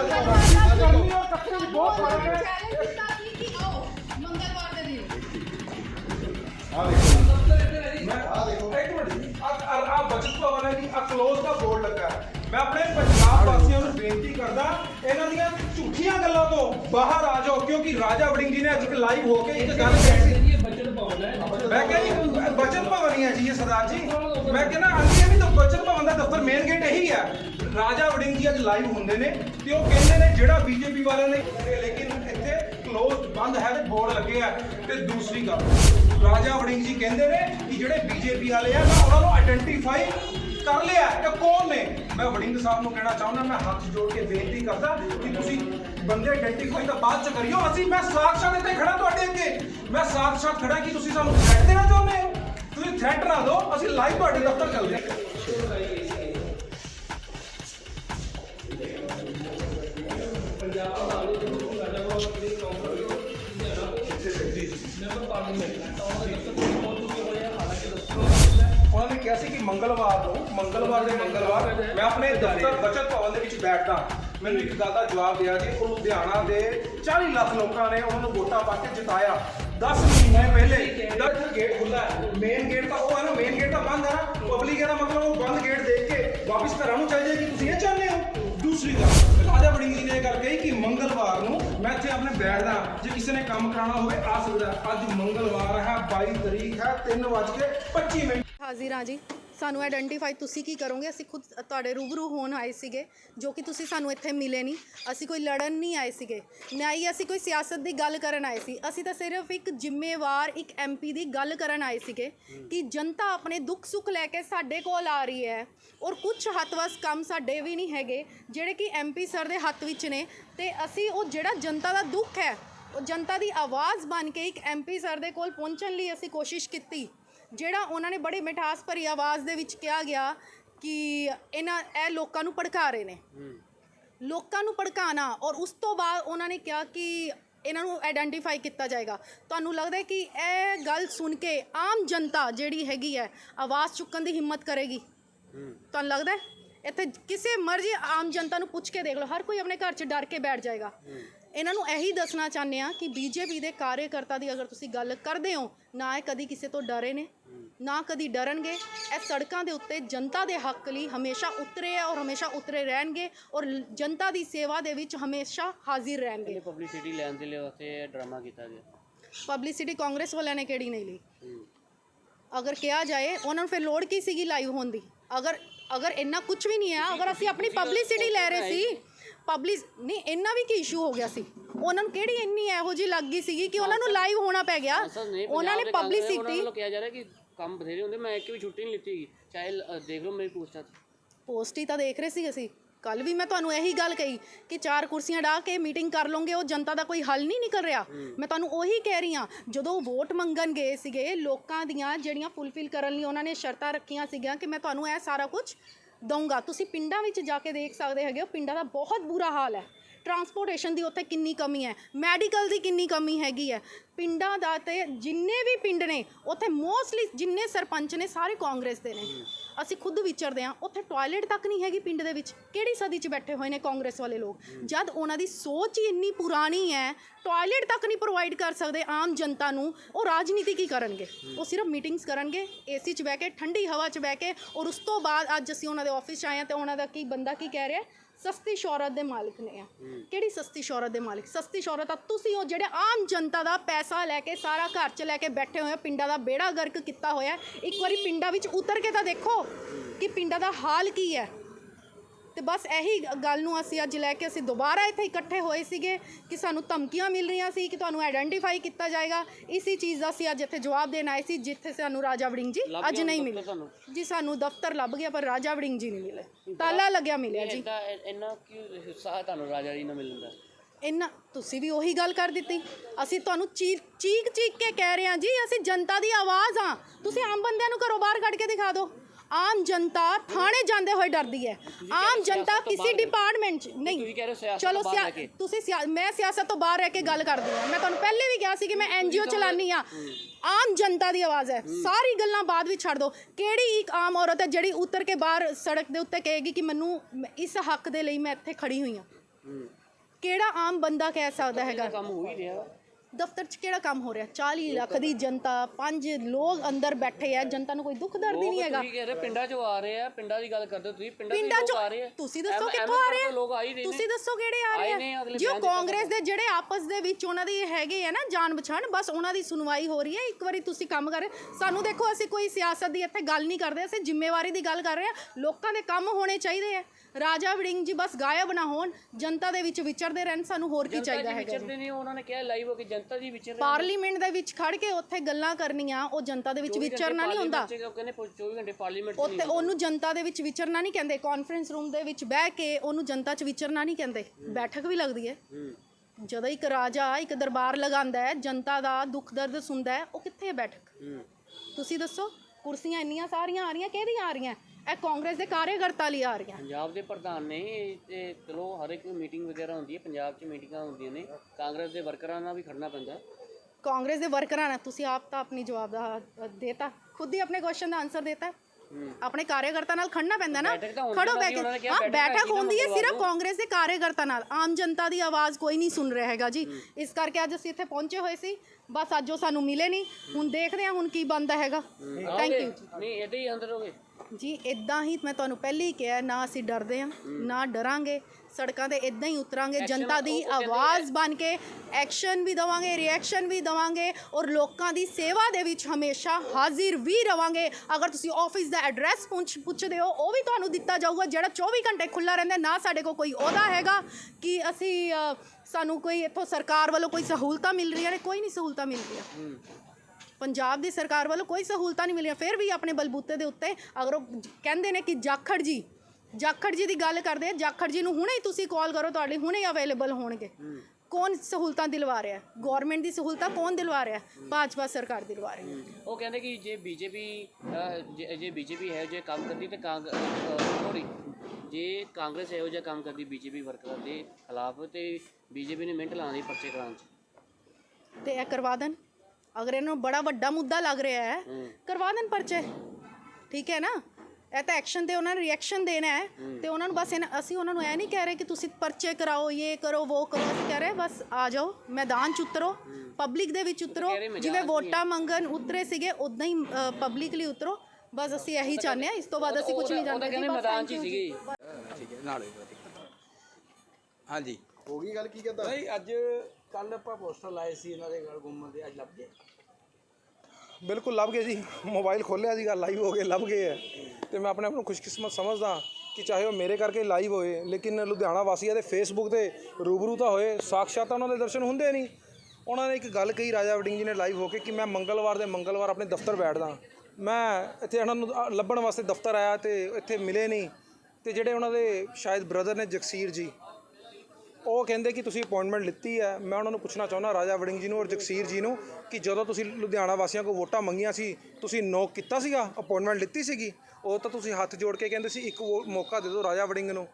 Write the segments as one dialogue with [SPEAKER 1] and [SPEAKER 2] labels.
[SPEAKER 1] ਕਰਨੀ ਔਰ ਕੱਟਣ ਵਿੱਚ ਬਹੁਤ ਫ਼ਰਕ ਹੈ
[SPEAKER 2] ਚੈਲੰਜ ਕੀਤਾ ਸੀ ਕਿ ਆਓ ਮੰਗਲਵਾਰ ਦੇ ਦਿਨ
[SPEAKER 1] ਇੱਕ ਮਿੰਟ ਆ ਆ ਬਚਤ ਭਵਨ ਹੈ ਜੀ ਆ ਕਲੋਜ਼ ਦਾ ਬੋਰਡ ਲੱਗਾ ਹੈ। ਮੈਂ ਆਪਣੇ ਪੰਜਾਬ ਵਾਸੀਆਂ ਨੂੰ ਬੇਨਤੀ ਕਰਦਾ ਇਹਨਾਂ ਦੀਆਂ ਝੂਠੀਆਂ ਗੱਲਾਂ ਤੋਂ ਬਾਹਰ ਆ ਜਾਓ ਕਿਉਂਕਿ ਰਾਜਾ ਵੜਿੰਗ ਜੀ ਨੇ ਅੱਜ ਲਾਈਵ ਹੋ ਕੇ ਇੱਕ ਗੱਲ ਕਹੀ ਸੀ
[SPEAKER 3] ਇਹ ਬਜਟ ਭਵਨ ਹੈ
[SPEAKER 1] ਮੈਂ ਕਹਿੰਦੀ ਬਚਤ ਭਵਨ ਹੀ ਹੈ ਜੀ ਇਹ ਸਰਦਾਰ ਜੀ ਮੈਂ ਕਹਿੰਦਾ ਅੰਗੇ ਵੀ ਤਾਂ ਬਚਤ ਭਵਨ ਦਾ ਦਫ਼ਤਰ ਮੇਨ ਗੇਟ ਇਹੀ ਹੈ ਰਾਜਾ ਵੜਿੰਗ ਜੀ ਅੱਜ ਲਾਈਵ ਹੁੰਦੇ ਨੇ ਤੇ ਉਹ ਕਹਿੰਦੇ ਨੇ ਜਿਹੜਾ ਬੀਜੇਪੀ ਵਾਲਿਆਂ ਨੇ ਲੇਕਿਨ ਇੱਥੇ ਕਲੋਜ਼ ਬੰਦ ਹੈ ਤੇ ਬੋਰਡ ਲੱਗੇ ਆ। ਤੇ ਦੂਸਰੀ ਗੱਲ, ਰਾਜਾ ਵੜਿੰਗ ਜੀ ਕਹਿੰਦੇ ਨੇ ਕਿ ਜਿਹੜੇ ਬੀਜੇਪੀ ਵਾਲੇ ਆ, ਮੈਂ ਉਹਨਾਂ ਨੂੰ ਆਇਡੈਂਟੀਫਾਈ ਕਰ ਲਿਆ ਕਿ ਕੌਣ ਨੇ? ਮੈਂ ਵੜਿੰਗ ਸਾਹਿਬ ਨੂੰ ਕਹਿਣਾ ਚਾਹੁੰਦਾ, ਮੈਂ ਹੱਥ ਜੋੜ ਕੇ ਬੇਨਤੀ ਕਰਦਾ ਕਿ ਤੁਸੀਂ ਬੰਦੇ ਆਇਡੈਂਟੀਫਾਈ ਤਾਂ ਬਾਅਦ ਚ ਕਰਿਓ। ਅਸੀਂ, ਮੈਂ ਸਾਖਸ਼ਾਤ ਇੱਥੇ ਖੜਾ ਤੁਹਾਡੇ ਅੱਗੇ। ਮੈਂ ਸਾਖਸ਼ਾਤ ਖੜਾ ਕਿ ਤੁਸੀਂ ਸਾਨੂੰ ਥ੍ਰੈਟ ਦੇਣਾ ਚਾਹੁੰਦੇ ਹੋ? ਤੁਸੀਂ ਥ੍ਰੈਟ ਨਾ ਦਿਓ, ਅਸੀਂ ਲਾਈਵ ਤੁਹਾਡੇ ਦਫ਼ਤਰ ਚੱਲਦੇ ਹਾਂ।
[SPEAKER 3] ਉਹਨਾਂ
[SPEAKER 1] ਨੇ ਕਿਹਾ ਸੀ ਕਿ ਮੰਗਲਵਾਰ ਨੂੰ, ਮੰਗਲਵਾਰ ਦੇ ਮੰਗਲਵਾਰ ਮੈਂ ਆਪਣੇ ਦਫ਼ਤਰ ਬਚਤ ਭਵਨ ਦੇ ਵਿੱਚ ਬੈਠਦਾ ਮੈਨੂੰ ਇੱਕ ਗੱਲ ਦਾ ਜਵਾਬ ਦਿਆ ਜੀ, ਉਹ ਲੁਧਿਆਣਾ ਦੇ 40 ਲੱਖ ਲੋਕਾਂ ਨੇ ਉਹਨਾਂ ਨੂੰ ਵੋਟਾਂ ਪਾ ਕੇ ਜਿਤਾਇਆ। 10 ਮਹੀਨੇ ਪਹਿਲੇ ਦਾ ਗੇਟ ਖੁੱਲਾ ਮੇਨ ਗੇਟ ਤਾਂ ਉਹ ਹੈ ਨਾ ਮੇਨ ਗੇਟ ਤਾਂ ਬੰਦ ਹੈ ਨਾ। ਪਬਲਿਕ ਇਹਦਾ ਮਤਲਬ ਉਹ ਬੰਦ ਗੇਟ ਦੇਖ ਕੇ ਵਾਪਸ ਘਰਾਂ ਨੂੰ ਚੱਲ ਕਿ ਤੁਸੀਂ ਇਹ ਚਾਹੁੰਦੇ ਹੋ? ਦੂਸਰੀ ਗੱਲ ਰਾਜਾ ਵੜਿੰਗ ਜੀ ਨੇ ਇਹ ਗੱਲ ਕਹੀ ਕਿ ਮੰਗਲਵਾਰ ਨੂੰ ਮੈਂ ਇੱਥੇ ਆਪਣੇ ਬੈਠਦਾ, ਜੇ ਕਿਸੇ ਨੇ ਕੰਮ ਕਰਾਉਣਾ ਹੋਵੇ, ਆ ਸਕਦਾ। ਅੱਜ ਮੰਗਲਵਾਰ ਹੈ 22 ਤਰੀਕ ਹੈ 3:25 ਮਿੰਟ।
[SPEAKER 2] ਹਾਜ਼ਰ ਹਾਂ ਜੀ ਸਾਨੂੰ ਆਇਡੈਂਟੀਫਾਈ ਤੁਸੀਂ ਕੀ ਕਰੋਗੇ? ਅਸੀਂ ਖੁਦ ਤੁਹਾਡੇ ਰੂਬਰੂ ਹੋਣ ਆਏ ਸੀਗੇ, ਜੋ ਕਿ ਤੁਸੀਂ ਸਾਨੂੰ ਇੱਥੇ ਮਿਲੇ ਨਹੀਂ। ਅਸੀਂ ਕੋਈ ਲੜਨ ਨਹੀਂ ਆਏ ਸੀਗੇ। ਨਾ ਹੀ ਅਸੀਂ ਕੋਈ ਸਿਆਸਤ ਦੀ ਗੱਲ ਕਰਨ ਆਏ ਸੀ। ਅਸੀਂ ਤਾਂ ਸਿਰਫ ਇੱਕ ਜ਼ਿੰਮੇਵਾਰ, ਇੱਕ ਐਮਪੀ ਦੀ ਗੱਲ ਕਰਨ ਆਏ ਸੀਗੇ ਕਿ ਜਨਤਾ ਆਪਣੇ ਦੁੱਖ ਸੁੱਖ ਲੈ ਕੇ ਸਾਡੇ ਕੋਲ ਆ ਰਹੀ ਹੈ ਔਰ ਕੁਝ ਹੱਥਵਸ ਕੰਮ ਸਾਡੇ ਵੀ ਨਹੀਂ ਹੈਗੇ, ਜਿਹੜੇ ਕਿ ਐਮਪੀ ਸਰ ਦੇ ਹੱਥ ਵਿੱਚ ਨੇ। ਤੇ ਅਸੀਂ ਉਹ ਜਿਹੜਾ ਜਨਤਾ ਦਾ ਦੁੱਖ ਹੈ, ਉਹ ਜਨਤਾ ਦੀ ਆਵਾਜ਼ ਬਣ ਕੇ ਇੱਕ ਐਮਪੀ ਸਰ ਦੇ ਕੋਲ ਪਹੁੰਚਣ ਲਈ ਅਸੀਂ ਕੋਸ਼ਿਸ਼ ਕੀਤੀ। ਜਿਹੜਾ ਉਹਨਾਂ ਨੇ ਬੜੀ ਮਿਠਾਸ ਭਰੀ ਆਵਾਜ਼ ਦੇ ਵਿੱਚ ਕਿਹਾ ਗਿਆ ਕਿ ਇਹਨਾਂ ਇਹ ਲੋਕਾਂ ਨੂੰ ਭੜਕਾ ਰਹੇ ਨੇ। ਲੋਕਾਂ ਨੂੰ ਭੜਕਾਣਾ ਔਰ ਉਸ ਤੋਂ ਬਾਅਦ ਉਹਨਾਂ ਨੇ ਕਿਹਾ ਕਿ ਇਹਨਾਂ ਨੂੰ ਆਇਡੈਂਟੀਫਾਈ ਕੀਤਾ ਜਾਏਗਾ। ਤੁਹਾਨੂੰ ਲੱਗਦਾ ਹੈ ਕਿ ਇਹ ਗੱਲ ਸੁਣ ਕੇ ਆਮ ਜਨਤਾ ਜਿਹੜੀ ਹੈਗੀ ਹੈ ਆਵਾਜ਼ ਚੁੱਕਣ ਦੀ ਹਿੰਮਤ ਕਰੇਗੀ? ਤੁਹਾਨੂੰ ਲੱਗਦਾ ਹੈ? ਇੱਥੇ ਕਿਸੇ ਮਰਜ਼ੀ ਆਮ ਜਨਤਾ ਨੂੰ ਪੁੱਛ ਕੇ ਦੇਖ ਲਓ ਹਰ ਕੋਈ ਆਪਣੇ ਘਰ 'ਚ ਡਰ ਕੇ ਬੈਠ ਜਾਏਗਾ। ਇਹਨਾਂ ਨੂੰ ਇਹੀ ਦੱਸਣਾ ਚਾਹੁੰਦੇ ਆ ਕਿ ਬੀਜੇਪੀ ਦੇ ਕਾਰਜਕਰਤਾ ਦੀ ਅਗਰ ਤੁਸੀਂ ਗੱਲ ਕਰਦੇ ਹੋ ਨਾ ਇਹ ਕਦੀ ਕਿਸੇ ਤੋਂ ਡਰੇ ਨੇ? ਨਾ ਕਦੀ ਡਰਨਗੇ। ਇਹ ਸੜਕਾਂ ਦੇ ਉੱਤੇ ਜਨਤਾ ਦੇ ਹੱਕ ਲਈ ਹਮੇਸ਼ਾ ਉਤਰੇ ਆ ਔਰ ਹਮੇਸ਼ਾ ਉਤਰੇ ਰਹਿਣਗੇ ਔਰ ਜਨਤਾ ਦੀ ਸੇਵਾ ਦੇ ਵਿੱਚ ਹਮੇਸ਼ਾ ਹਾਜ਼ਰ ਰਹਿਣਗੇ।
[SPEAKER 4] ਪਬਲਿਸਿਟੀ ਲੈਣ ਦੇ ਲਈ ਉੱਥੇ ਡਰਾਮਾ ਕੀਤਾ ਗਿਆ?
[SPEAKER 2] ਪਬਲਿਸਿਟੀ ਕਾਂਗਰਸ ਵਾਲਿਆਂ ਨੇ ਕਿਹੜੀ ਨਹੀਂ ਲਈ? ਅਗਰ ਕਿਹਾ ਜਾਏ ਉਹਨਾਂ ਨੂੰ ਫਿਰ ਲੋੜ ਕੀ ਸੀਗੀ ਲਾਈਵ ਹੋਣ ਦੀ? ਅਗਰ ਅਗਰ ਇੰਨਾ ਕੁਝ ਵੀ ਨਹੀਂ ਹੈ ਅਗਰ ਅਸੀਂ ਆਪਣੀ ਪਬਲਿਸਿਟੀ ਲੈ ਰਹੇ ਸੀ ਪਬਲਿਸ ਨਹੀਂ ਇੰਨਾ ਵੀ ਕੀ ਇਸ਼ੂ ਹੋ ਗਿਆ ਸੀ? ਉਹਨਾਂ ਨੂੰ ਕਿਹੜੀ ਇੰਨੀ ਇਹੋ ਜਿਹੀ ਲੱਗ ਗਈ ਸੀਗੀ ਕਿ ਉਹਨਾਂ ਨੂੰ ਲਾਈਵ ਹੋਣਾ ਪੈ ਗਿਆ? ਉਹਨਾਂ ਨੇ ਪਬਲਿਸਿਟੀ
[SPEAKER 4] ਵੱਲੋਂ ਕਿਹਾ ਜਾ ਰਿਹਾ ਕਿ ਕੰਮ ਬਥੇਰੇ ਹੁੰਦੇ ਮੈਂ ਇੱਕ ਵੀ ਛੁੱਟੀ ਨਹੀਂ ਲਿੱਤੀ ਹੈਗੀ। ਚਾਹੇ ਦੇਖ ਲਓ ਮੇਰੀ ਪੋਸਟਾਂ 'ਤੇ।
[SPEAKER 2] ਪੋਸਟ ਹੀ ਤਾਂ ਦੇਖ ਰਹੇ ਸੀ ਅਸੀਂ। ਕੱਲ ਵੀ ਮੈਂ ਤੁਹਾਨੂੰ ਇਹੀ ਗੱਲ ਕਹੀ ਕਿ ਚਾਰ ਕੁਰਸੀਆਂ ਢਾ ਕੇ ਮੀਟਿੰਗ ਕਰ ਲਓਗੇ ਉਹ ਜਨਤਾ ਦਾ ਕੋਈ ਹੱਲ ਨਹੀਂ ਨਿਕਲ ਰਿਹਾ। ਮੈਂ ਤੁਹਾਨੂੰ ਉਹੀ ਕਹਿ ਰਹੀ ਹਾਂ ਜਦੋਂ ਵੋਟ ਮੰਗਣ ਗਏ ਸੀਗੇ ਲੋਕਾਂ ਦੀਆਂ ਜਿਹੜੀਆਂ ਫੁੱਲਫਿਲ ਕਰਨ ਲਈ ਉਹਨਾਂ ਨੇ ਸ਼ਰਤਾਂ ਰੱਖੀਆਂ ਸੀਗੀਆਂ ਕਿ ਮੈਂ ਤੁਹਾਨੂੰ ਇਹ ਸਾਰਾ ਕੁਝ ਦਊਂਗਾ। ਤੁਸੀਂ ਪਿੰਡਾਂ ਵਿੱਚ ਜਾ ਕੇ ਦੇਖ ਸਕਦੇ ਹੈਗੇ ਹੋ ਪਿੰਡਾਂ ਦਾ ਬਹੁਤ ਬੁਰਾ ਹਾਲ ਹੈ। ਟਰਾਂਸਪੋਰਟੇਸ਼ਨ ਦੀ ਉੱਥੇ ਕਿੰਨੀ ਕਮੀ ਹੈ ਮੈਡੀਕਲ ਦੀ ਕਿੰਨੀ ਕਮੀ ਹੈਗੀ ਹੈ। ਪਿੰਡਾਂ ਦਾ ਤੇ ਜਿੰਨੇ ਵੀ ਪਿੰਡ ਨੇ, ਉੱਥੇ ਮੋਸਟਲੀ ਜਿੰਨੇ ਸਰਪੰਚ ਨੇ, ਸਾਰੇ ਕਾਂਗਰਸ ਦੇ ਨੇ। ਅਸੀਂ ਖੁਦ ਵਿਚਰਦੇ ਹਾਂ, ਉੱਥੇ ਟਾਇਲਟ ਤੱਕ ਨਹੀਂ ਹੈਗੀ ਪਿੰਡ ਦੇ ਵਿੱਚ। ਕਿਹੜੀ ਸਦੀ 'ਚ ਬੈਠੇ ਹੋਏ ਨੇ ਕਾਂਗਰਸ ਵਾਲੇ ਲੋਕ? ਜਦ ਉਹਨਾਂ ਦੀ ਸੋਚ ਹੀ ਇੰਨੀ ਪੁਰਾਣੀ ਹੈ ਟਾਇਲਟ ਤੱਕ ਨਹੀਂ ਪ੍ਰੋਵਾਈਡ ਕਰ ਸਕਦੇ ਆਮ ਜਨਤਾ ਨੂੰ, ਉਹ ਰਾਜਨੀਤੀ ਕੀ ਕਰਨਗੇ? ਉਹ ਸਿਰਫ ਮੀਟਿੰਗਸ ਕਰਨਗੇ ਏਸੀ 'ਚ ਬਹਿ ਕੇ, ਠੰਡੀ ਹਵਾ 'ਚ ਬਹਿ ਕੇ, ਔਰ ਉਸ ਤੋਂ ਬਾਅਦ ਅੱਜ ਅਸੀਂ ਉਹਨਾਂ ਦੇ ਆਫਿਸ 'ਚ ਆਏ ਹਾਂ ਤੇ ਉਹਨਾਂ ਦਾ ਕੀ ਬੰਦਾ ਕੀ ਕਹਿ ਰਿਹਾ ਸਸਤੀ ਸ਼ੌਹਰਤ ਦੇ ਮਾਲਕ ਨੇ ਆ। ਕਿਹੜੀ ਸਸਤੀ ਸ਼ੌਹਰਤ ਦੇ ਮਾਲਕ? ਸਸਤੀ ਸ਼ੌਹਰਤ ਆ ਤੁਸੀਂ ਹੋ, ਜਿਹੜੇ ਆਮ ਜਨਤਾ ਦਾ ਪੈਸਾ ਲੈ ਕੇ ਸਾਰਾ ਘਰ 'ਚ ਲੈ ਕੇ ਬੈਠੇ ਹੋਏ ਹੋ ਪਿੰਡਾਂ ਦਾ ਬੇੜਾ ਗਰਕ ਕੀਤਾ ਹੋਇਆ ਹੈ। ਇੱਕ ਵਾਰੀ ਪਿੰਡਾਂ ਵਿੱਚ ਉਤਰ ਕੇ ਤਾਂ ਦੇਖੋ ਕਿ ਪਿੰਡਾਂ ਦਾ ਹਾਲ ਕੀ ਹੈ। ਤੇ ਬਸ ਇਹੀ ਗੱਲ ਨੂੰ ਅਸੀਂ ਅੱਜ ਲੈ ਕੇ ਅਸੀਂ ਦੁਬਾਰਾ ਇੱਥੇ ਇਕੱਠੇ ਹੋਏ ਸੀਗੇ ਕਿ ਸਾਨੂੰ ਧਮਕੀਆਂ ਮਿਲ ਰਹੀਆਂ ਸੀ ਕਿ ਤੁਹਾਨੂੰ ਆਇਡੈਂਟੀਫਾਈ ਕੀਤਾ ਜਾਏਗਾ। ਇਸੀ ਚੀਜ਼ ਦਾ ਅਸੀਂ ਅੱਜ ਇੱਥੇ ਜਵਾਬ ਦੇਣ ਆਏ ਸੀ ਜਿੱਥੇ ਸਾਨੂੰ ਰਾਜਾ ਵੜਿੰਗ ਜੀ
[SPEAKER 4] ਲੱਭ
[SPEAKER 2] ਅੱਜ
[SPEAKER 4] ਗਿਆ
[SPEAKER 2] ਨਹੀਂ
[SPEAKER 4] ਦਫ਼ਤਰ
[SPEAKER 2] ਮਿਲੇ।
[SPEAKER 4] ਤੁਹਾਨੂੰ?
[SPEAKER 2] ਜੀ ਸਾਨੂੰ ਦਫ਼ਤਰ ਲੱਭ ਗਿਆ ਪਰ ਰਾਜਾ ਵੜਿੰਗ ਜੀ ਨਹੀਂ ਮਿਲੇ। ਤਾਲਾ ਲੱਗਿਆ ਮਿਲਿਆ ਜੀ।
[SPEAKER 4] ਇੰਨਾ ਕਿਉਂ ਹਿੱਸਾ ਤੁਹਾਨੂੰ ਰਾਜਾ ਜੀ ਨਾਲ ਮਿਲਣ ਦਾ?
[SPEAKER 2] ਇੰਨਾ ਤੁਸੀਂ ਵੀ ਉਹੀ ਗੱਲ ਕਰ ਦਿੱਤੀ। ਅਸੀਂ ਤੁਹਾਨੂੰ ਚੀਕ ਚੀਕ ਚੀਕ ਕੇ ਕਹਿ ਰਹੇ ਹਾਂ ਜੀ ਅਸੀਂ ਜਨਤਾ ਦੀ ਆਵਾਜ਼ ਆ ਤੁਸੀਂ ਆਮ ਬੰਦਿਆਂ ਨੂੰ ਘਰੋਂ ਬਾਹਰ ਕੱਢ ਕੇ ਦਿਖਾ ਦਿਓ। ਆਮ ਜਨਤਾ ਥਾਣੇ ਜਾਂਦੇ ਹੋਏ ਡਰਦੀ ਹੈ। ਆਮ ਜਨਤਾ ਕਿਸੇ ਡਿਪਾਰਟਮੈਂਟ 'ਚ ਨਹੀਂ। ਚਲੋ। ਤੁਸੀਂ ਸਿਆ- ਮੈਂ ਸਿਆਸਤ ਤੋਂ ਬਾਹਰ ਰਹਿ ਕੇ ਗੱਲ ਕਰਦੀ ਹਾਂ। ਮੈਂ ਤੁਹਾਨੂੰ ਪਹਿਲੇ ਵੀ ਕਿਹਾ ਸੀ ਕਿ ਮੈਂ ਐਨਜੀਓ ਚਲਾਨੀ ਆ ਆਮ ਜਨਤਾ ਦੀ ਆਵਾਜ਼ ਹੈ। ਸਾਰੀ ਗੱਲਾਂ ਬਾਅਦ ਵਿੱਚ ਛੱਡ ਦਿਓ। ਕਿਹੜੀ ਇੱਕ ਆਮ ਔਰਤ ਹੈ ਜਿਹੜੀ ਉਤਰ ਕੇ ਬਾਹਰ ਸੜਕ ਦੇ ਉੱਤੇ ਕਹੇਗੀ ਕਿ ਮੈਨੂੰ ਇਸ ਹੱਕ ਦੇ ਲਈ ਮੈਂ ਇੱਥੇ ਖੜੀ ਹੋਈ ਹਾਂ। ਕਿਹੜਾ ਆਮ ਬੰਦਾ ਕਹਿ ਸਕਦਾ ਹੈਗਾ?
[SPEAKER 4] ਕੰਮ ਹੋ ਹੀ ਰਿਹਾ।
[SPEAKER 2] ਦਫ਼ਤਰ 'ਚ ਕਿਹੜਾ ਕੰਮ ਹੋ ਰਿਹਾ? 40 ਲੱਖ ਦੀ ਜਨਤਾ ਪੰਜ ਲੋਕ ਅੰਦਰ ਬੈਠੇ ਆ ਜਨਤਾ ਨੂੰ ਕੋਈ ਦੁੱਖ ਦਰਦ ਹੀ ਨਹੀਂ ਹੈਗਾ?
[SPEAKER 4] ਤੁਸੀਂ ਕਹਿ ਰਹੇ ਪਿੰਡਾਂ 'ਚੋਂ ਆ ਰਹੇ ਆ ਪਿੰਡਾਂ ਦੀ ਗੱਲ ਕਰਦੇ ਹੋ ਤੁਸੀਂ ਪਿੰਡਾਂ ਦੇ
[SPEAKER 2] ਪਿੰਡਾਂ
[SPEAKER 4] ਲੋਕ ਆ ਰਹੇ
[SPEAKER 2] ਚੋਂ
[SPEAKER 4] ਆ।
[SPEAKER 2] ਤੁਸੀਂ ਦੱਸੋ
[SPEAKER 4] ਐਮ-
[SPEAKER 2] ਕਿੱਥੋਂ ਆ
[SPEAKER 4] ਐਮ
[SPEAKER 2] ਰਹੇ
[SPEAKER 4] ਲੋਕ ਆ? ਹੀ ਰਹੇ
[SPEAKER 2] ਆ
[SPEAKER 4] ਨੇ
[SPEAKER 2] ਤੁਸੀਂ ਦੱਸੋ ਕਿਹੜੇ ਆ
[SPEAKER 4] ਆਏ
[SPEAKER 2] ਰਹੇ
[SPEAKER 4] ਨੇ,
[SPEAKER 2] ਆ
[SPEAKER 4] ਅਗਲੇ
[SPEAKER 2] ਜੋ ਕਾਂਗਰਸ ਦੇ ਜਿਹੜੇ ਆਪਸ ਦੇ ਵਿੱਚ ਉਹਨਾਂ ਦੀ ਹੈਗੇ ਆ ਨਾ ਜਾਣ ਪਛਾਣ ਬਸ ਉਹਨਾਂ ਦੀ ਸੁਣਵਾਈ ਹੋ ਰਹੀ ਹੈ। ਇੱਕ ਵਾਰੀ ਤੁਸੀਂ ਕੰਮ ਕਰ ਸਾਨੂੰ ਦੇਖੋ ਅਸੀਂ ਕੋਈ ਸਿਆਸਤ ਦੀ ਇੱਥੇ ਗੱਲ ਨਹੀਂ ਕਰਦੇ ਅਸੀਂ ਜ਼ਿੰਮੇਵਾਰੀ ਦੀ ਗੱਲ ਕਰ ਰਹੇ ਹਾਂ। ਲੋਕਾਂ ਦੇ ਕੰਮ ਹੋਣੇ ਚਾਹੀਦੇ ਆ। ਰਾਜਾ ਵੜਿੰਗ ਜੀ ਬਸ ਗਾਇਬ ਨਾ ਹੋਣ ਜਨਤਾ ਦੇ ਵਿੱਚ ਵਿਚਰਦੇ ਰਹਿਣ ਸਾਨੂੰ ਹੋਰ ਕੀ ਚਾਹੀਦਾ ਹੈਗਾ ਜੀ।
[SPEAKER 4] ਵਿਚਰਦੇ ਨੇ ਉਹਨਾਂ ਨੇ ਕਿਹਾ ਲਾਈਵ ਹੋ ਕੇ ਜਨਤਾ ਦੀ ਵਿਚਰ
[SPEAKER 2] ਪਾਰਲੀਮੈਂਟ ਦੇ ਵਿੱਚ ਖੜ ਕੇ ਉੱਥੇ ਗੱਲਾਂ ਕਰਨੀਆਂ ਉਹ ਜਨਤਾ ਦੇ ਵਿੱਚ ਵਿਚਰਨਾ ਨਹੀਂ ਹੁੰਦਾ।
[SPEAKER 4] ਕਹਿੰਦੇ 24 ਘੰਟੇ ਪਾਰਲੀਮੈਂਟ 'ਚ
[SPEAKER 2] ਉੱਥੇ ਉਹਨੂੰ ਜਨਤਾ ਦੇ ਵਿੱਚ ਵਿਚਰਨਾ ਨਹੀਂ ਕਹਿੰਦੇ ਕਾਨਫਰੰਸ ਰੂਮ ਦੇ ਵਿੱਚ ਬਹਿ ਕੇ ਉਹਨੂੰ ਜਨਤਾ 'ਚ ਵਿਚਰਨਾ ਨਹੀਂ ਕਹਿੰਦੇ। ਬੈਠਕ ਵੀ ਲੱਗਦੀ ਹੈ। ਜਦੋਂ ਇੱਕ ਰਾਜਾ ਇੱਕ ਦਰਬਾਰ ਲਗਾਉਂਦਾ ਹੈ ਜਨਤਾ ਦਾ ਦੁੱਖ ਦਰਦ ਸੁਣਦਾ ਹੈ ਉਹ ਕਿੱਥੇ ਹੈ ਬੈਠਕ? ਤੁਸੀਂ ਦੱਸੋ ਕੁਰਸੀਆਂ ਇੰਨੀਆਂ ਸਾਰੀਆਂ ਆ ਰਹੀਆਂ ਕਿਹਦੀਆਂ ਆ ਰਹੀਆਂ? ਇਹ ਕਾਂਗਰਸ ਦੇ ਕਾਰਜਕਰਤਾ ਲਈ ਆ ਰਹੀਆਂ।
[SPEAKER 4] ਪੰਜਾਬ ਦੇ ਪ੍ਰਧਾਨ ਨੇ ਇਹ ਤੇ ਚਲੋ ਹਰ ਇੱਕ ਮੀਟਿੰਗ ਵਗੈਰਾ ਹੁੰਦੀ ਹੈ ਪੰਜਾਬ 'ਚ ਮੀਟਿੰਗਾਂ ਹੁੰਦੀਆਂ ਨੇ ਕਾਂਗਰਸ ਦੇ ਵਰਕਰਾਂ ਨਾਲ ਵੀ ਖੜਨਾ ਪੈਂਦਾ।
[SPEAKER 2] ਕਾਂਗਰਸ ਦੇ ਵਰਕਰਾਂ ਨਾਲ ਤੁਸੀਂ ਆਪ ਤਾਂ ਆਪਣੀ ਜਵਾਬ ਦਾ ਦੇਤਾ ਖੁਦ ਹੀ ਆਪਣੇ ਕੁਐਸਚਨ ਦਾ ਆਨਸਰ ਦੇਤਾ। ਆਪਣੇ ਕਾਰਜਕਰਤਾ ਨਾਲ ਖੜਨਾ ਪੈਂਦਾ ਨਾ।
[SPEAKER 4] ਬੈਠਕ ਤਾਂ ਹੁੰਦੀ
[SPEAKER 2] ਖੜੋ
[SPEAKER 4] ਨਾ ਜੀ,
[SPEAKER 2] ਕੇ।
[SPEAKER 4] ਉਹਨਾਂ ਨੇ ਕਿਹਾ
[SPEAKER 2] ਹਾਂ
[SPEAKER 4] ਬੈਠਕ
[SPEAKER 2] ਬੈਠਕ
[SPEAKER 4] ਹੈਗੀ ਨਾ
[SPEAKER 2] ਹੁੰਦੀ ਹੈ
[SPEAKER 4] ਮੰਗਲਵਾਰ
[SPEAKER 2] ਸਿਰਫ
[SPEAKER 4] ਨੂੰ।
[SPEAKER 2] ਕਾਂਗਰਸ ਦੇ ਕਾਰਜਕਰਤਾ ਨਾਲ। ਆਮ ਜਨਤਾ ਦੀ ਆਵਾਜ਼ ਕੋਈ ਨਹੀਂ ਸੁਣ ਰਿਹਾ ਹੈਗਾ ਜੀ। ਇਸ ਕਰਕੇ ਅੱਜ ਅਸੀਂ ਇੱਥੇ ਪਹੁੰਚੇ ਹੋਏ ਸੀ। ਬਸ ਅੱਜ ਉਹ ਸਾਨੂੰ ਮਿਲੇ ਨਹੀਂ। ਹੁਣ ਦੇਖਦੇ ਹਾਂ ਹੁਣ ਕੀ ਬਣਦਾ ਹੈਗਾ। ਥੈਂਕ ਯੂ
[SPEAKER 4] ਨਹੀਂ ਇਹਦੇ ਹੀ ਅੰਦਰ ਹੋਗੇ।
[SPEAKER 2] ਜੀ ਇਦਾਂ ਹੀ ਮੈਂ ਤੁਹਾਨੂੰ ਪਹਿਲੇ ਹੀ ਕਿਹਾ ਨਾ ਅਸੀਂ ਡਰਦੇ ਹਾਂ ਨਾ ਡਰਾਂਗੇ ਸੜਕਾਂ ਤੇ ਇਦਾਂ ਹੀ ਉਤਰਾਂਗੇ ਜਨਤਾ ਦੀ ਆਵਾਜ਼ ਬਣ ਕੇ ਐਕਸ਼ਨ ਵੀ ਦਵਾਂਗੇ ਰਿਐਕਸ਼ਨ ਵੀ ਦਵਾਂਗੇ ਔਰ ਲੋਕਾਂ ਦੀ ਸੇਵਾ ਦੇ ਵਿੱਚ ਹਮੇਸ਼ਾ ਹਾਜ਼ਰ ਵੀ ਰਵਾਂਗੇ। ਅਗਰ ਤੁਸੀਂ ਆਫਿਸ ਦਾ ਐਡਰੈਸ ਪੁੱਛ ਪੁੱਛਦੇ ਹੋ ਉਹ ਵੀ ਤੁਹਾਨੂੰ ਦਿੱਤਾ ਜਾਊਗਾ ਜਿਹੜਾ 24 ਘੰਟੇ ਖੁੱਲਾ ਰਹਿੰਦਾ ਨਾ ਸਾਡੇ ਕੋਲ ਕੋਈ ਉਹਦਾ ਹੈਗਾ ਕਿ ਅਸੀਂ ਸਾਨੂੰ ਕੋਈ ਇੱਥੋਂ ਸਰਕਾਰ ਵੱਲੋਂ ਕੋਈ ਸਹੂਲਤਾਂ ਮਿਲ ਰਹੀਆਂ ਨੇ ਕੋਈ ਨਹੀਂ ਸਹੂਲਤਾਂ ਮਿਲ ਰਹੀਆਂ ਪੰਜਾਬ ਦੀ ਸਰਕਾਰ ਵੱਲੋਂ ਕੋਈ ਸਹੂਲਤਾਂ ਨਹੀਂ ਮਿਲੀਆਂ ਫਿਰ ਵੀ ਆਪਣੇ ਬਲਬੂਤੇ ਦੇ ਉੱਤੇ ਅਗਰ ਉਹ ਕਹਿੰਦੇ ਨੇ ਕਿ ਜਾਖੜ ਜੀ ਜਾਖੜ ਜੀ ਦੀ ਗੱਲ ਕਰਦੇ ਆ ਜਾਖੜ ਜੀ ਨੂੰ ਹੁਣੇ ਹੀ ਤੁਸੀਂ ਕਾਲ ਕਰੋ ਤੁਹਾਡੇ ਹੁਣੇ ਅਵੇਲੇਬਲ ਹੋਣਗੇ। ਕੌਣ ਸਹੂਲਤਾਂ ਦਿਲਵਾ ਰਿਹਾ ਹੈ? ਦੀ ਸਹੂਲਤਾਂ ਕੌਣ ਦਿਲਵਾ ਰਿਹਾ ਹੈ? ਭਾਜਪਾ ਸਰਕਾਰ ਦਿਲਵਾ ਰਹੀ ਹੈ।
[SPEAKER 4] ਉਹ ਕਹਿੰਦੇ ਕਿ ਜੇ ਬੀਜੇਪੀ ਜੇ ਬੀਜੇਪੀ ਹੈ ਜੇ ਕੰਮ ਕਰਦੀ ਤੇ ਸੋਰੀ ਜੇ ਕਾਂਗਰਸ ਇਹੋ ਜਿਹਾ ਕੰਮ ਕਰਦੀ ਬੀਜੇਪੀ ਵਰਕਰਾਂ ਦੇ ਖਿਲਾਫ ਤੇ ਬੀਜੇਪੀ ਨੇ ਮਿੰਟ ਲਾਉਣ ਦੀ ਪਰਚੇ ਕਰਾਉਣ ਚ।
[SPEAKER 2] ਤੇ ਇਹ ਕਰਵਾ ਦੇਣ। ਅਗਰ ਇਹਨਾਂ ਨੂੰ ਬੜਾ ਵੱਡਾ ਮੁੱਦਾ ਲੱਗ ਰਿਹਾ ਹੈ ਕਰਵਾ ਦੇਣ ਪਰਚੇ। ਠੀਕ ਹੈ ਨਾ? ਇਹ ਤਾਂ ਐਕਸ਼ਨ ਤੇ ਉਹਨਾਂ ਨੇ ਰਿਐਕਸ਼ਨ ਦੇਣਾ ਹੈ ਤੇ ਉਹਨਾਂ ਨੂੰ ਬਸ ਅਸੀਂ ਉਹਨਾਂ ਨੂੰ ਇਹ ਨਹੀਂ ਕਹਿ ਰਹੇ ਕਿ ਤੁਸੀਂ ਪਰਚੇ ਕਰਾਓ ਇਹ ਕਰੋ ਉਹ ਕਰੋ। ਅਸੀਂ ਕਹਿ ਰਹੇ ਬਸ ਆ ਜਾਓ ਮੈਦਾਨ ਚ ਉਤਰੋ ਪਬਲਿਕ ਦੇ ਵਿੱਚ ਉਤਰੋ। ਜਿਵੇਂ ਵੋਟਾਂ ਮੰਗਣ ਉਤਰੇ ਸੀਗੇ ਉਦਾਂ ਹੀ ਪਬਲਿਕਲੀ ਉਤਰੋ। ਬਸ ਅਸੀਂ ਇਹੀ ਚਾਹੁੰਦੇ ਹਾਂ ਇਸ ਤੋਂ ਬਾਅਦ ਅਸੀਂ ਕੁਝ ਨਹੀਂ ਜਾਣਦੇ।
[SPEAKER 4] ਕਹਿੰਦੇ ਮੈਦਾਨ ਚ। ਸੀਗੇ।
[SPEAKER 5] ਠੀਕ ਹੈ ਨਾਲੇ ਹਾਂਜੀ।
[SPEAKER 3] ਹੋ ਗਈ ਗੱਲ ਕੀ ਕਹਿੰਦਾ?
[SPEAKER 5] ਨਹੀਂ ਅੱਜ ਕੱਲ ਆਪਾਂ ਪੋਸਟਰ ਲਾਏ ਸੀ ਇਹਨਾਂ ਦੇ ਗਲ ਗੁੰਮ ਅੱਜ ਲੱਭ ਗਏ?
[SPEAKER 1] ਬਿਲਕੁਲ ਲੱਭ ਗਏ ਜੀ। ਮੋਬਾਈਲ ਖੋਲਿਆ ਸੀਗਾ ਲਾਈਵ ਹੋ ਗਏ ਲੱਭ ਗਏ ਹੈ ਤੇ ਮੈਂ ਆਪਣੇ ਆਪ ਨੂੰ ਖੁਸ਼ਕਿਸਮਤ ਸਮਝਦਾ ਕਿ ਚਾਹੇ ਉਹ ਮੇਰੇ ਕਰਕੇ ਲਾਈਵ ਹੋਏ, ਲੇਕਿਨ ਲੁਧਿਆਣਾ ਵਾਸੀਆਂ ਦੇ ਫੇਸਬੁੱਕ ਤੇ ਰੂਬਰੂ ਤਾਂ ਹੋਏ ਸਾਖਸ਼ਾਤ ਉਹਨਾਂ ਦੇ ਦਰਸ਼ਨ ਹੁੰਦੇ ਨਹੀਂ। ਉਹਨਾਂ ਨੇ ਇੱਕ ਗੱਲ ਕਹੀ ਰਾਜਾ ਵਡਿੰਗ ਜੀ ਨੇ ਲਾਈਵ ਹੋ ਕੇ ਕਿ ਮੈਂ ਮੰਗਲਵਾਰ ਦੇ ਮੰਗਲਵਾਰ ਆਪਣੇ ਦਫ਼ਤਰ ਬੈਠਦਾ ਮੈਂ ਇੱਥੇ ਉਹਨਾਂ ਨੂੰ ਲੱਭਣ ਵਾਸਤੇ ਦਫ਼ਤਰ ਆਇਆ ਤੇ ਇੱਥੇ ਮਿਲੇ ਨਹੀਂ। ਤੇ ਜਿਹੜੇ ਉਹਨਾਂ ਦੇ ਸ਼ਾਇਦ ਬ੍ਰਦਰ ਨੇ ਜਗਸੀਰ ਜੀ ਉਹ ਕਹਿੰਦੇ ਕਿ ਤੁਸੀਂ ਅਪਾਇੰਟਮੈਂਟ ਲਿੱਤੀ ਹੈ। ਮੈਂ ਉਹਨਾਂ ਨੂੰ ਪੁੱਛਣਾ ਚਾਹੁੰਦਾ, ਰਾਜਾ ਵੜਿੰਗ ਜੀ ਨੂੰ ਔਰ ਜਗਸੀਰ ਜੀ ਨੂੰ ਕਿ ਜਦੋਂ ਤੁਸੀਂ ਲੁਧਿਆਣਾ ਵਾਸੀਆਂ ਕੋਲ ਵੋਟਾਂ ਮੰਗੀਆਂ ਸੀ, ਤੁਸੀਂ ਨੋਕ ਕੀਤਾ ਸੀਗਾ? ਅਪਾਇੰਟਮੈਂਟ ਲਿੱਤੀ ਸੀਗੀ? ਉਹ ਤਾਂ ਤੁਸੀਂ ਹੱਥ ਜੋੜ ਕੇ ਕਹਿੰਦੇ ਸੀ, ਇੱਕ ਵੋ- ਮੌਕਾ ਦੇ ਦਿਓ ਰਾਜਾ ਵੜਿੰਗ ਨੂੰ।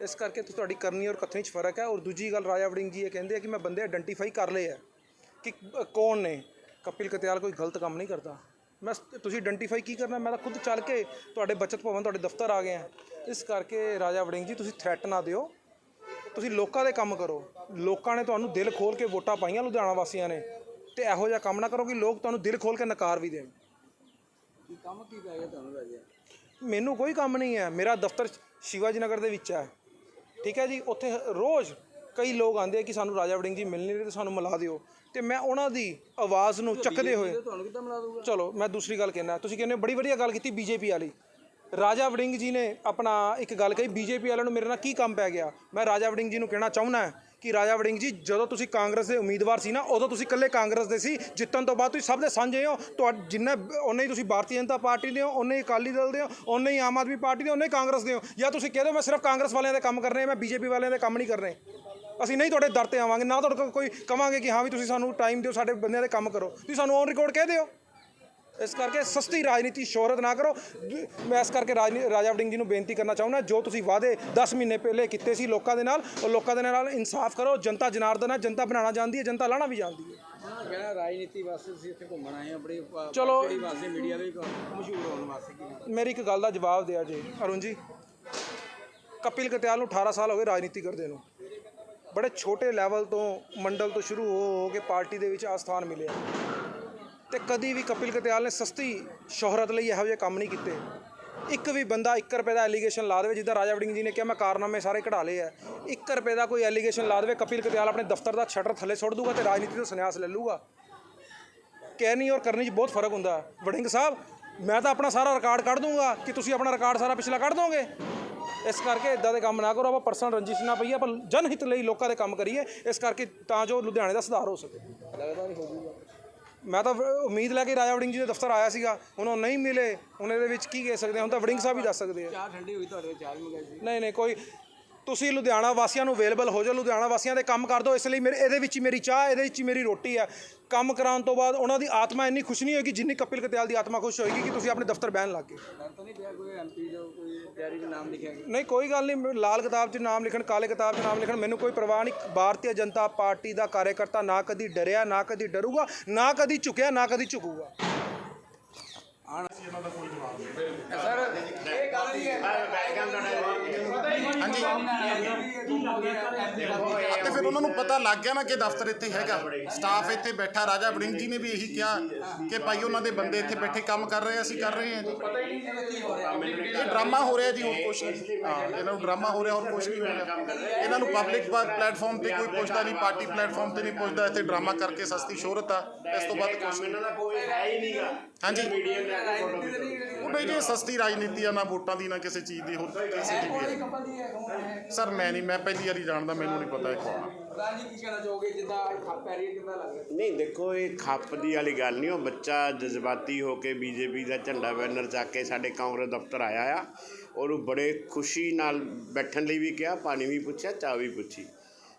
[SPEAKER 1] ਇਸ ਕਰਕੇ ਤੁ- ਤੁਹਾਡੀ ਕਰਨੀ ਔਰ ਕਥਨੀ 'ਚ ਫ਼ਰਕ ਹੈ ਔਰ ਦੂਜੀ ਗੱਲ ਰਾਜਾ ਵੜਿੰਗ ਜੀ ਇਹ ਕਹਿੰਦੇ ਆ ਕਿ ਮੈਂ ਬੰਦੇ ਆਇਡੈਂਟੀਫਾਈ ਕਰ ਲਏ ਆ ਕਿ ਕੌਣ ਨੇ? ਕਪਿਲ ਕਤਿਆਲ ਕੋਈ ਗਲਤ ਕੰਮ ਨਹੀਂ ਕਰਦਾ। ਮੈਂ ਤੁਸੀਂ ਆਇਡੈਂਟੀਫਾਈ ਕੀ ਕਰਨਾ? ਮੈਂ ਤਾਂ ਖੁਦ ਚੱਲ ਕੇ ਤੁਹਾਡੇ ਬਚਤ ਭਵਨ, ਤੁਹਾਡੇ ਦਫ਼ਤਰ ਆ ਗਏ ਆ ਇਸ ਕਰਕੇ ਰਾਜਾ ਵੜਿੰਗ ਜੀ, ਤੁਸੀਂ ਥ੍ਰੈਟ ਨਾ ਦਿਓ। ਤੁਸੀਂ ਲੋਕਾਂ ਦੇ ਕੰਮ ਕਰੋ। ਲੋਕਾਂ ਨੇ ਤੁਹਾਨੂੰ ਦਿਲ ਖੋਲ ਕੇ ਵੋਟਾਂ ਪਾਈਆਂ ਲੁਧਿਆਣਾ ਵਾਸੀਆਂ ਨੇ। ਤੇ ਇਹੋ ਜਿਹਾ ਕੰਮ ਨਾ ਕਰੋ ਕਿ ਲੋਕ ਤੁਹਾਨੂੰ ਦਿਲ ਖੋਲ ਕੇ ਨਕਾਰ ਵੀ ਦੇਣ।
[SPEAKER 5] ਕੀ ਕੰਮ ਕੀ ਪੈ ਗਿਆ ਤੁਹਾਨੂੰ ਰਾਜੇ?
[SPEAKER 1] ਮੈਨੂੰ ਕੋਈ ਕੰਮ ਨਹੀਂ ਹੈ। ਮੇਰਾ ਦਫ਼ਤਰ ਸ਼ਿਵਾਜੀ ਨਗਰ ਦੇ ਵਿੱਚ ਹੈ। ਠੀਕ ਹੈ ਜੀ? ਉੱਥੇ ਰੋਜ਼ ਕਈ ਲੋਕ ਆਉਂਦੇ ਆ ਕਿ ਸਾਨੂੰ ਰਾਜਾ ਵੜਿੰਗ ਜੀ ਮਿਲ ਨਹੀਂ ਰਹੇ ਤੇ ਸਾਨੂੰ ਮਿਲਾ ਦਿਓ। ਤੇ ਮੈਂ ਉਹਨਾਂ ਦੀ ਆਵਾਜ਼ ਨੂੰ ਚੱਕਦੇ ਹੋਏ
[SPEAKER 5] ਤੁਹਾਨੂੰ ਕਿੱਦਾਂ ਮਿਲਾ ਦੂਗਾ
[SPEAKER 1] ਚਲੋ ਮੈਂ ਦੂਸਰੀ ਗੱਲ ਕਹਿਣਾ ਤੁਸੀਂ ਕਹਿੰਦੇ ਬੜੀ ਵਧੀਆ ਗੱਲ ਕੀਤੀ ਬੀਜੇਪੀ ਵਾਲੀ। ਰਾਜਾ ਵੜਿੰਗ ਜੀ ਨੇ ਆਪਣਾ ਇੱਕ ਗੱਲ ਕਹੀ, ਬੀਜੇਪੀ ਵਾਲਿਆਂ ਨੂੰ ਮੇਰੇ ਨਾਲ ਕੀ ਕੰਮ ਪੈ ਗਿਆ? ਮੈਂ ਰਾਜਾ ਵੜਿੰਗ ਜੀ ਨੂੰ ਕਹਿਣਾ ਚਾਹੁੰਦਾ ਕਿ ਰਾਜਾ ਵੜਿੰਗ ਜੀ, ਜਦੋਂ ਤੁਸੀਂ ਕਾਂਗਰਸ ਦੇ ਉਮੀਦਵਾਰ ਸੀ ਨਾ, ਉਦੋਂ ਤੁਸੀਂ ਇਕੱਲੇ ਕਾਂਗਰਸ ਦੇ ਸੀ, ਜਿੱਤਣ ਤੋਂ ਬਾਅਦ ਤੁਸੀਂ ਸਭ ਦੇ ਸਾਂਝੇ ਹੋ। ਤੁਹਾ ਜਿੰਨਾ ਉਹਨੇ ਹੀ ਤੁਸੀਂ ਭਾਰਤੀ ਜਨਤਾ ਪਾਰਟੀ ਦੇ ਹੋ ਉਹਨੇ ਹੀ ਅਕਾਲੀ ਦਲ ਦੇ ਹੋ ਉਹਨੇ ਹੀ ਆਮ ਆਦਮੀ ਪਾਰਟੀ ਦੇ ਹੋ ਉਹਨੇ ਹੀ ਕਾਂਗਰਸ ਦੇ ਹੋ। ਜਾਂ ਤੁਸੀਂ ਕਹਿ ਦਿਓ ਮੈਂ ਸਿਰਫ ਕਾਂਗਰਸ ਵਾਲਿਆਂ ਦੇ ਕੰਮ ਕਰ ਰਹੇ, ਮੈਂ ਬੀਜੇਪੀ ਵਾਲਿਆਂ ਦੇ ਕੰਮ ਨਹੀਂ ਕਰ ਰਹੇ। ਅਸੀਂ ਨਹੀਂ ਤੁਹਾਡੇ ਦਰ ਤੇ ਆਵਾਂਗੇ, ਨਾ ਤੁਹਾਡੇ ਕੋਲ ਕੋਈ ਕਵਾਂਗੇ ਕਿ ਹਾਂ ਵੀ ਤੁਸੀਂ ਸਾਨੂੰ ਟਾਈਮ ਦਿਓ, ਸਾਡੇ ਬੰਦਿਆਂ ਦੇ ਕੰਮ ਕਰੋ। ਤੁਸੀਂ ਸਾਨੂੰ ਔਨ ਰਿਕਾਰਡ ਕਹਿ ਦਿਓ। ਇਸ ਕਰਕੇ ਸਸਤੀ ਰਾਜਨੀਤੀ ਸ਼ੋਹਰਤ ਨਾ ਕਰੋ। ਮੈਂ ਇਸ ਕਰਕੇ ਰਾਜਨੀ- ਰਾਜਾ ਵੜਿੰਗ ਜੀ ਨੂੰ ਬੇਨਤੀ ਕਰਨਾ ਚਾਹੁੰਦਾ ਜੋ ਤੁਸੀਂ ਵਾਅਦੇ 10 ਮਹੀਨੇ ਪਹਿਲੇ ਕੀਤੇ ਸੀ ਲੋਕਾਂ ਦੇ ਨਾਲ ਉਹ ਲੋਕਾਂ ਦੇ ਨਾਲ ਇਨਸਾਫ ਕਰੋ। ਜਨਤਾ ਜਨਾਰਦਨ ਹੈ ਜਨਤਾ ਬਣਾਉਣਾ ਜਾਣਦੀ ਹੈ ਜਨਤਾ ਲਾਣਾ ਵੀ ਜਾਣਦੀ ਹੈ।
[SPEAKER 5] ਕਹਿੰਦਾ ਰਾਜਨੀਤੀ ਵਾਸਤੇ ਤੁਸੀਂ ਇੱਥੇ ਘੁੰਮਣ ਆਏ ਹੋ ਬੜੀ
[SPEAKER 1] ਚਲੋ।
[SPEAKER 5] ਵਾਸਤੇ ਮੀਡੀਆ ਦੇ ਮਸ਼ਹੂਰ ਹੋਣ ਵਾਸਤੇ
[SPEAKER 1] ਮੇਰੀ ਇੱਕ ਗੱਲ ਦਾ ਜਵਾਬ ਦਿਆ ਜੀ ਅਰੁਣ ਜੀ। ਕਪਿਲ ਕਤਿਆਲ ਨੂੰ 18 ਸਾਲ ਹੋ ਗਏ ਰਾਜਨੀਤੀ ਕਰਦੇ ਨੂੰ। ਬੜੇ ਛੋਟੇ ਲੈਵਲ ਤੋਂ ਮੰਡਲ ਤੋਂ ਸ਼ੁਰੂ ਹੋ ਹੋ ਕੇ ਪਾਰਟੀ ਦੇ ਵਿੱਚ ਆ ਸਥਾਨ ਮਿਲਿਆ। ਤੇ ਕਦੀ ਵੀ ਕਪਿਲ ਕਤਿਆਲ ਨੇ ਸਸਤੀ ਸ਼ੋਹਰਤ ਲਈ ਇਹੋ ਜਿਹੇ ਕੰਮ ਨਹੀਂ ਕੀਤੇ। ਇੱਕ ਵੀ ਬੰਦਾ 1 ਰੁਪਏ ਦਾ ਐਲੀਗੇਸ਼ਨ ਲਾ ਦੇਵੇ, ਜਿੱਦਾਂ ਰਾਜਾ ਵੜਿੰਗ ਜੀ ਨੇ ਕਿਹਾ, ਮੈਂ ਕਾਰਨਾਮੇ ਸਾਰੇ ਕਢਾ ਲਏ ਆ। 1 ਰੁਪਏ ਦਾ ਕੋਈ ਐਲੀਗੇਸ਼ਨ ਲਾ ਦੇਵੇ, ਕਪਿਲ ਕਤਿਆਲ ਆਪਣੇ ਦਫ਼ਤਰ ਦਾ ਸ਼ਟਰ ਥੱਲੇ ਸੁੱਟ ਦੂਗਾ ਤੇ ਰਾਜਨੀਤੀ ਤੋਂ ਸੰਨਿਆਸ ਲੈ ਲੂਗਾ ਕਹਿਣੀ ਔਰ ਕਰਨੀ 'ਚ ਬਹੁਤ ਫ਼ਰਕ ਹੁੰਦਾ। ਹੈ। ਵੜਿੰਗ ਸਾਹਿਬ, ਮੈਂ ਤਾਂ ਆਪਣਾ ਸਾਰਾ ਰਿਕਾਰਡ ਕੱਢ ਦੂੰਗਾ ਕਿ ਤੁਸੀਂ ਆਪਣਾ ਰਿਕਾਰਡ ਸਾਰਾ ਪਿਛਲਾ ਕੱਢ ਦੋਗੇ? ਇਸ ਕਰਕੇ ਇਦਾਂ ਦੇ ਕੰਮ ਨਾ ਕਰੋ, ਆਪਾਂ ਪਰਸਨਲ ਰੰਜਿਸ਼ ਨਾ ਪਈਏ, ਆਪਾਂ ਜਨ ਹਿੱਤ ਲਈ ਲੋਕਾਂ ਦੇ ਕੰਮ ਕਰੀਏ, ਇਸ ਕਰਕੇ ਤਾਂ ਜੋ ਲੁਧਿਆਣੇ ਦਾ ਸੁਧਾਰ ਹੋ ਸਕੇ।
[SPEAKER 5] ਲੱਗਦਾ ਨਹੀਂ ਹੋਊਗਾ।
[SPEAKER 1] ਮੈਂ ਤਾਂ ਉਮੀਦ ਲੈ ਕੇ ਰਾਜਾ ਵੜਿੰਗ ਜੀ ਦੇ ਦਫ਼ਤਰ ਆਇਆ ਸੀਗਾ। ਹੁਣ ਉਹ ਨਹੀਂ ਮਿਲੇ ਹੁਣ ਇਹਦੇ ਵਿੱਚ ਕੀ ਕਹਿ ਸਕਦੇ ਹੁਣ ਤਾਂ ਵੜਿੰਗ ਸਾਹਿਬ ਹੀ ਦੱਸ ਸਕਦੇ ਆ।
[SPEAKER 5] ਚਾਹ ਠੰਡੀ ਹੋਈ ਤੁਹਾਡੇ ਚਾਹ ਵੀ ਮੰਗਾਈ ਸੀ।
[SPEAKER 1] ਨਹੀਂ ਨਹੀਂ ਕੋਈ ਤੁਸੀਂ ਲੁਧਿਆਣਾ ਵਾਸੀਆਂ ਨੂੰ ਅਵੇਲੇਬਲ ਹੋ ਜਾਓ ਲੁਧਿਆਣਾ ਵਾਸੀਆਂ ਦੇ ਕੰਮ ਕਰ ਦਿਓ ਇਸ ਲਈ ਮੇਰੇ ਇਹਦੇ ਵਿੱਚ ਹੀ ਮੇਰੀ ਚਾਹ ਇਹਦੇ ਵਿੱਚ ਹੀ ਮੇਰੀ ਰੋਟੀ ਆ ਕੰਮ ਕਰਾਉਣ ਤੋਂ ਬਾਅਦ ਉਹਨਾਂ ਦੀ ਆਤਮਾ ਇੰਨੀ ਖੁਸ਼ ਨਹੀਂ ਹੋਏਗੀ ਜਿੰਨੀ ਕਪਿਲ ਕਤਿਆਲ ਦੀ ਆਤਮਾ ਖੁਸ਼ ਹੋਏਗੀ ਕਿ ਤੁਸੀਂ ਆਪਣੇ ਦਫ਼ਤਰ ਬਹਿਣ ਲੱਗ ਗਏ।
[SPEAKER 5] ਨਹੀਂ ਪਿਆ ਕੋਈ ਐਮਪੀ ਜੋ ਕੋਈ ਡੈਰੀ ਦੇ ਨਾਮ ਲਿਖਿਆ ਗਿਆ?
[SPEAKER 1] ਨਹੀਂ ਕੋਈ ਗੱਲ ਨਹੀਂ ਲਾਲ ਕਿਤਾਬ 'ਚ ਨਾਮ ਲਿਖਣ ਕਾਲੇ ਕਿਤਾਬ 'ਚ ਨਾਮ ਲਿਖਣ ਮੈਨੂੰ ਕੋਈ ਪਰਵਾਹ ਨਹੀਂ। ਭਾਰਤੀ ਜਨਤਾ ਪਾਰਟੀ ਦਾ ਕਾਰਜਕਰਤਾ ਨਾ ਕਦੀ ਡਰਿਆ ਨਾ ਕਦੀ ਡਰੂਗਾ ਨਾ ਕਦੀ ਝੁਕਿਆ ਨਾ ਕਦੀ ਝੁਕੂਗਾ।
[SPEAKER 6] ਤੇ ਫਿਰ ਉਹਨਾਂ ਨੂੰ ਪਤਾ ਲੱਗ ਗਿਆ ਨਾ ਕਿ ਦਫ਼ਤਰ ਇੱਥੇ ਹੈਗਾ। ਸਟਾਫ ਇੱਥੇ ਬੈਠਾ ਰਾਜਾ ਵੜਿੰਗ ਜੀ ਨੇ ਵੀ ਇਹੀ ਕਿਹਾ ਕਿ ਭਾਈ ਉਹਨਾਂ ਦੇ ਬੰਦੇ ਇੱਥੇ ਬੈਠੇ ਕੰਮ ਕਰ ਰਹੇ ਆ, ਅਸੀਂ ਕਰ ਰਹੇ ਹਾਂ ਜੀ ਇਹ ਡਰਾਮਾ ਹੋ ਰਿਹਾ ਜੀ ਹੋਰ ਕੁਛ ਨਹੀਂ। ਹਾਂ ਇਹਨਾਂ ਨੂੰ ਡਰਾਮਾ ਹੋ ਰਿਹਾ ਹੋਰ ਕੁਛ ਨਹੀਂ ਹੋ ਰਿਹਾ। ਇਹਨਾਂ ਨੂੰ ਪਬਲਿਕ ਪਲੇਟਫਾਰਮ ਤੇ ਕੋਈ ਪੁੱਛਦਾ ਨਹੀਂ ਪਾਰਟੀ ਪਲੇਟਫਾਰਮ ਤੇ ਨਹੀਂ ਪੁੱਛਦਾ ਇੱਥੇ ਡਰਾਮਾ ਕਰਕੇ ਸਸਤੀ ਸ਼ੋਹਰਤ ਆ। ਇਸ ਤੋਂ ਬਾਅਦ ਕੁਛ ਨਹੀਂ।
[SPEAKER 7] ਇਹਨਾਂ ਦਾ ਕੋਈ ਹੈ ਹੀ ਨਹੀਂਗਾ
[SPEAKER 6] ਹਾਂਜੀ
[SPEAKER 7] ਮੀਡੀਆ ਆ
[SPEAKER 6] ਉਹ ਨਹੀਂ ਜੀ ਇਹ ਸਸਤੀ ਰਾਜਨੀਤੀ ਆ ਨਾ ਵੋਟਾਂ ਦੀ ਨਾ ਕਿਸੇ ਚੀਜ਼ ਦੀ ਹੋਰ ਕਿਸੇ ਦੀ। ਵੀ ਹੈ ਸਰ ਮੈਂ ਨਹੀਂ ਮੈਂ ਪਹਿਲੀ ਵਾਰੀ ਜਾਣਦਾ ਮੈਨੂੰ ਨਹੀਂ ਪਤਾ ਇਹ ਕੌਣ ਆ।
[SPEAKER 5] ਪ੍ਰਧਾਨ ਜੀ ਕੀ ਕਹਿਣਾ ਚਾਹੋਗੇ ਜਿੱਦਾਂ ਖੱਪ ਪੈ ਰਹੀ ਹੈ ਕਿੱਦਾਂ ਲੱਗ ਰਿਹਾ
[SPEAKER 7] ਨਹੀਂ ਦੇਖੋ ਇਹ ਖੱਪ ਦੀ ਵਾਲੀ ਗੱਲ ਨਹੀਂ ਉਹ ਬੱਚਾ ਜਜ਼ਬਾਤੀ ਹੋ ਕੇ ਬੀਜੇਪੀ ਦਾ ਝੰਡਾ ਬੈਨਰ ਚੱਕ ਕੇ ਸਾਡੇ ਕਾਂਗਰਸ ਦਫ਼ਤਰ ਆਇਆ ਆ। ਉਹਨੂੰ ਬੜੇ ਖੁਸ਼ੀ ਨਾਲ ਬੈਠਣ ਲਈ ਵੀ ਕਿਹਾ ਪਾਣੀ ਵੀ ਪੁੱਛਿਆ ਚਾਹ ਵੀ ਪੁੱਛੀ।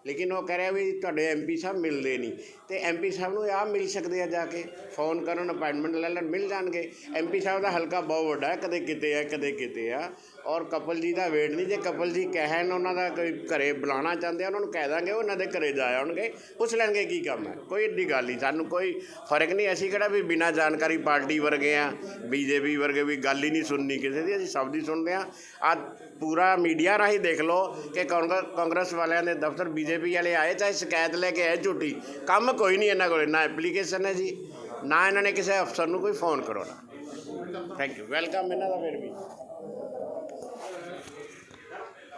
[SPEAKER 7] ਲੇਕਿਨ ਉਹ ਕਹਿ ਰਿਹਾ ਵੀ ਤੁਹਾਡੇ ਐਮਪੀ ਸਾਹਿਬ ਮਿਲਦੇ ਨਹੀਂ। ਤੇ ਐਮਪੀ ਸਾਹਿਬ ਨੂੰ ਆ ਮਿਲ ਸਕਦੇ ਆ ਜਾ ਕੇ ਫੋਨ ਕਰਨ ਅਪਾਇੰਟਮੈਂਟ ਲੈ ਲੈਣ ਮਿਲ ਜਾਣਗੇ। ਐਮਪੀ ਸਾਹਿਬ ਦਾ ਹਲਕਾ ਬਹੁਤ ਵੱਡਾ ਹੈ ਕਦੇ ਕਿਤੇ ਆ ਕਦੇ ਕਿਤੇ ਆ। ਔਰ ਕਪਲ ਜੀ ਦਾ ਵੇਟ ਨਹੀਂ, ਜੇ ਕਪਲ ਜੀ ਕਹਿਣ ਉਹਨਾਂ ਦਾ ਕੋਈ ਘਰੇ ਬੁਲਾਉਣਾ ਚਾਹੁੰਦੇ ਆ, ਉਹਨਾਂ ਨੂੰ ਕਹਿ ਦਾਂਗੇ ਉਹਨਾਂ ਦੇ ਘਰੇ ਜਾ ਆਉਣਗੇ, ਪੁੱਛ ਲੈਣਗੇ ਕੀ ਕੰਮ ਹੈ। ਕੋਈ ਏਡੀ ਗੱਲ ਨਹੀਂ, ਸਾਨੂੰ ਕੋਈ ਫ਼ਰਕ ਨਹੀਂ, ਅਸੀਂ ਕਿਹੜਾ ਵੀ ਬਿਨਾਂ ਜਾਣਕਾਰੀ ਪਾਰਟੀ ਵਰਗੇ ਆ, ਬੀਜੇਪੀ ਵਰਗੇ ਵੀ ਗੱਲ ਹੀ ਨਹੀਂ ਸੁਣਨੀ ਕਿਸੇ ਦੀ, ਅਸੀਂ ਸਭ ਦੀ ਸੁਣਦੇ ਆ। ਆ ਪੂਰਾ ਮੀਡੀਆ ਰਾਹੀਂ ਦੇਖ ਲਓ ਕਿ ਕਾਂਗਰਸ ਕਾਂਗਰਸ ਵਾਲਿਆਂ ਦੇ ਦਫ਼ਤਰ ਬੀਜੇਪੀ ਵਾਲੇ ਆਏ, ਚਾਹੇ ਸ਼ਿਕਾਇਤ ਲੈ ਕੇ ਆਏ ਝੂਠੀ। ਕੰਮ ਕੋਈ ਨਹੀਂ ਇਹਨਾਂ ਕੋਲ, ਨਾ ਐਪਲੀਕੇਸ਼ਨ ਹੈ ਜੀ, ਨਾ ਇਹਨਾਂ ਨੇ ਕਿਸੇ ਅਫਸਰ ਨੂੰ ਕੋਈ ਫੋਨ ਕਰਾਉਣਾ। ਥੈਂਕ ਯੂ ਵੈਲਕਮ ਇਹਨਾਂ ਦਾ ਫਿਰ ਵੀ।